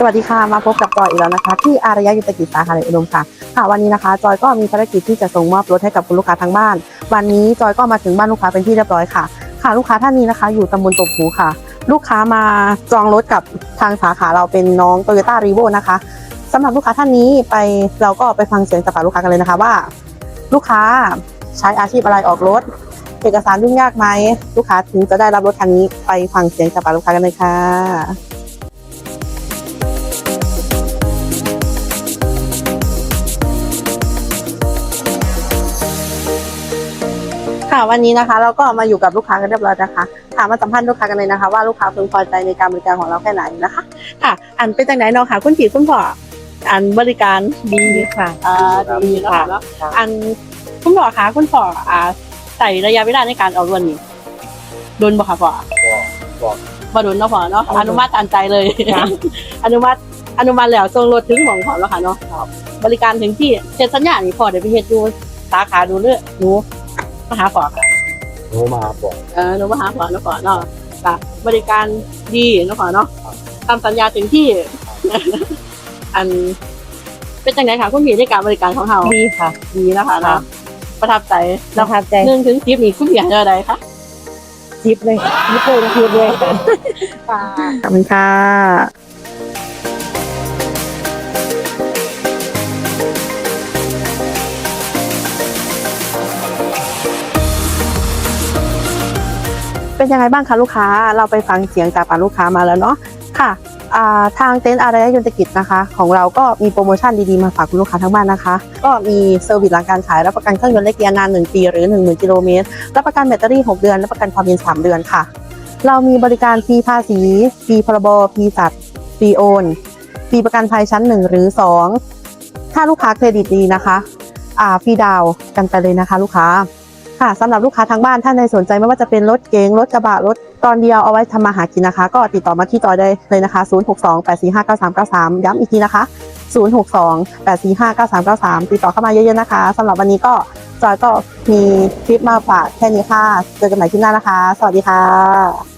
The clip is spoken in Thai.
สวัสดีค่ะ มาพบกับจอยอีกแล้วนะคะ ที่อารยะยุตกิจสาขาในอุดมค่ะค่ะ วันนี้นะคะจอยก็มีภารกิจที่จะส่งมอบรถให้กับคุณลูกค้าทางบ้าน วันนี้จอยก็มาถึงบ้านลูกค้าเป็นที่เรียบร้อยค่ะ ค่ะลูกค้าท่านนี้นะคะ อยู่ตำบลตบหูค่ะ ลูกค้ามาจองรถกับทางสาขาเราเป็นน้องโตโยต้ารีโวนะคะสำหรับลูกค้าท่านนี้ไปเราก็ไปฟังเสียงจากปากลูกค้ากันเลยนะคะว่า ลูกค้าใช้อาชีพอะไรออกรถ เอกสารยุ่งยากไหมลูกค้าถึงจะได้รับรถคันนี้ไปฟังเสียงจากปากลูกค้ากันเลยค่ะ ค่ะวันนี้นะคะ เราก็มาอยู่กับลูกค้ากันเรียบร้อยนะคะถามมาสัมภาษณ์ลูกค้ากันเลยนะคะ ว่าลูกค้าพึงพอใจในการบริการของเราแค่ไหนนะคะค่ะอันเป็นจากไหนเนาะค่ะคุณผีคุณพ่ออันบริการดีค่ะอ่าดีเนาะค่ะเนาะอันคุณพ่อคะคุณพ่ออ่าใส่ระยะเวลาในการเอารวนนี่โดนบ่ค่ะพ่อบอกบ่โดนเนาะพ่อเนาะครับอนุมัติตามใจเลยอนุมัติอนุมัติแล้วส่งรถถึงหมองพ่อแล้วค่ะเนาะบริการถึงที่เซ็นสัญญานี่พ่อเดี๋ยวไปเฮ็ดดูสาขาดูเรื่องหนู มาหาพ่อค่ะโทรมาบอกเออหนูมาหาพ่อเนาะพ่อเนาะค่ะบริการดีเนาะพ่อเนาะครับตามสัญญาถึงที่ อัน เป็นจังไดคะคุณพี่ในการบริการของเราดีค่ะ ดีนะคะเนาะประทับใจปแล้วระทับใจหนึ่งถึงสิบนี่คุณพี่ให้อะไรคะจิบเลยยิบเลยนะยิบเลยค่ะขอบคุณค่ะ เป็นยังไงบ้างคะลูกค้า เราไปฟังเสียงจากปากลูกค้ามาแล้วเนาะค่ะทางเต็นท์อารยยนตกิจนะคะ ของเราก็มีโปรโมชั่นดีๆมาฝากคุณลูกค้าทั้งบ้านนะคะ ก็มีเซอร์วิสหลังการขายรับประกันเครื่องยนต์และเกียร์นาน 1 ปีหรือ 10,000กิโลเมตรรับประกันแบตเตอรี่ 6 เดือนรับประกันความเย็น 3 เดือนค่ะ เรามีบริการฟรีภาษีฟรีพรบฟรีสัตว์ฟรีโอนฟรีประกันภัยชั้น 1 หรือ 2 ถ้าลูกค้าเครดิตดีนะคะฟรีดาวกันไปเลยนะคะ ลูกค้า ค่ะสำหรับลูกค้าทางบ้านท่านใดสนใจไม่ว่าจะเป็นรถเก๋งรถกระบะรถตอนเดียวเอาไว้ทำมาหากินนะคะ ก็ติดต่อมาที่จอยได้เลยนะคะ 0628459393 ย้ำอีกทีนะคะ 0628459393 ติดต่อเข้ามาเยอะๆนะคะสำหรับวันนี้ก็จอยก็มีคลิปมาฝากแค่นี้ค่ะ เจอกันใหม่คลิปหน้านะคะ สวัสดีค่ะ